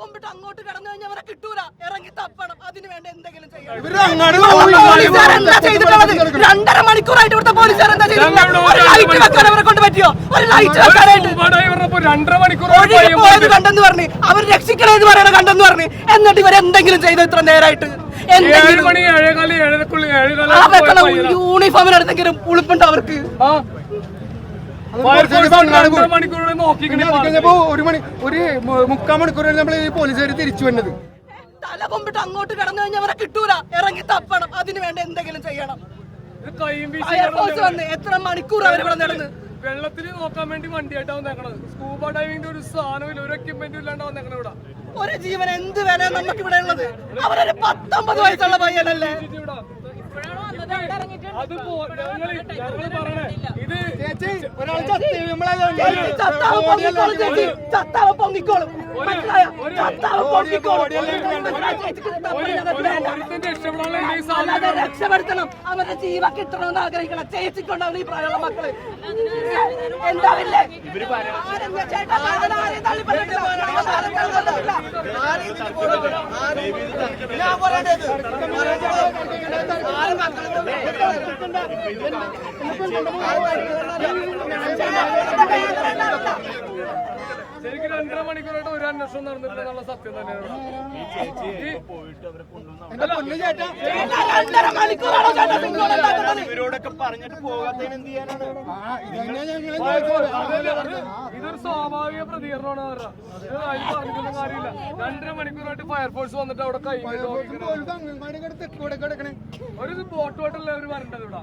കൊമ്പിട്ട് അങ്ങോട്ട് കടന്നു കഴിഞ്ഞാൽ അവരെ കിട്ടൂല. ഇറങ്ങി തപ്പണം. അതിന് വേണ്ട എന്തെങ്കിലും ചെയ്യണം. രണ്ടര മണിക്കൂറായിട്ട് ഇവിടുത്തെ പോലീസുകാർ എന്താ ലൈറ്റ് വെക്കാൻ അവരെ കൊണ്ട് പറ്റിയോ? ഒരു ലൈറ്റ് വെക്കാനായിട്ട്. കണ്ടെന്ന് പറഞ്ഞ്. അവർ രക്ഷിക്കണേന്ന് പറയണ കണ്ടെന്ന് പറഞ്ഞ്. എന്നിട്ട് ഇവർ എന്തെങ്കിലും ചെയ്തു ഇത്ര വെക്കണ. യൂണിഫോമിനെടുത്തെങ്കിലും ഉളുപ്പുണ്ടോ അവർക്ക്? ഒരു മണി ഒരു മുക്കാൽ മണിക്കൂർ നമ്മൾ ഈ പോലീസുകാർ തിരിച്ചു വന്നത്. തല കൊമ്പിട്ട് അങ്ങോട്ട് കടന്നു കഴിഞ്ഞാൽ അവരെ കിട്ടൂല. ഇറങ്ങി തപ്പണം. അതിന് വേണ്ട എന്തെങ്കിലും ചെയ്യണം. കൈയും വീശി ഫയർഫോഴ്സ് വന്ന്. എത്ര മണിക്കൂർ അവർ ഇവിടെ നടന്ന്? വെള്ളത്തിൽ നോക്കാൻ വേണ്ടി വണ്ടിയായിട്ടാ വന്നേക്കണത് സ്കൂബ ഡൈവിംഗിന്റെ ഒരു സാധനമില്ല. ഒരു എക്യുപ്മെന്റും ഇല്ലാണ്ട് വന്നേക്കണ ഇവിടെ. ഒരു ജീവൻ എന്ത് വില നമുക്ക് ഇവിടെ ഉള്ളത്? അവരൊരു പത്തൊമ്പത് വയസ്സുള്ള പയ്യനല്ലേ? ചത്താവ് പൊങ്ങിക്കോളും മനസ്സിലായോ? ചത്താവ് പൊങ്ങിക്കോളും അല്ലാതെ രക്ഷപ്പെടുത്തണം. അവരുടെ ജീവ കിട്ടണമെന്ന് ആഗ്രഹിക്കണം. ചേച്ചിക്കൊണ്ടാവും ഈ പ്രായമുള്ള മക്കൾ. എന്താവില്ലേ? ഞാൻ ആരെയും ஆறு மக்கள் ശരിക്കും രണ്ടര മണിക്കൂറായിട്ട് ഒരു അന്വേഷണം നടന്നിട്ടുള്ള സത്യം തന്നെയാണ് ഇവരോടൊക്കെ പറഞ്ഞിട്ട് പോകാത്തതിന് എന്ത് ചെയ്യാനാണ്? ഇതൊരു സ്വാഭാവിക പ്രതികരണമാണ് അവരുടെ. പറഞ്ഞിട്ടൊന്നും കാര്യമില്ല. രണ്ടര മണിക്കൂറായിട്ട് ഫയർഫോഴ്സ് വന്നിട്ട് അവിടെ കൈ ഒരു ബോട്ട് ബോട്ടല്ല അവർ വരേണ്ടത് ഇവിടെ?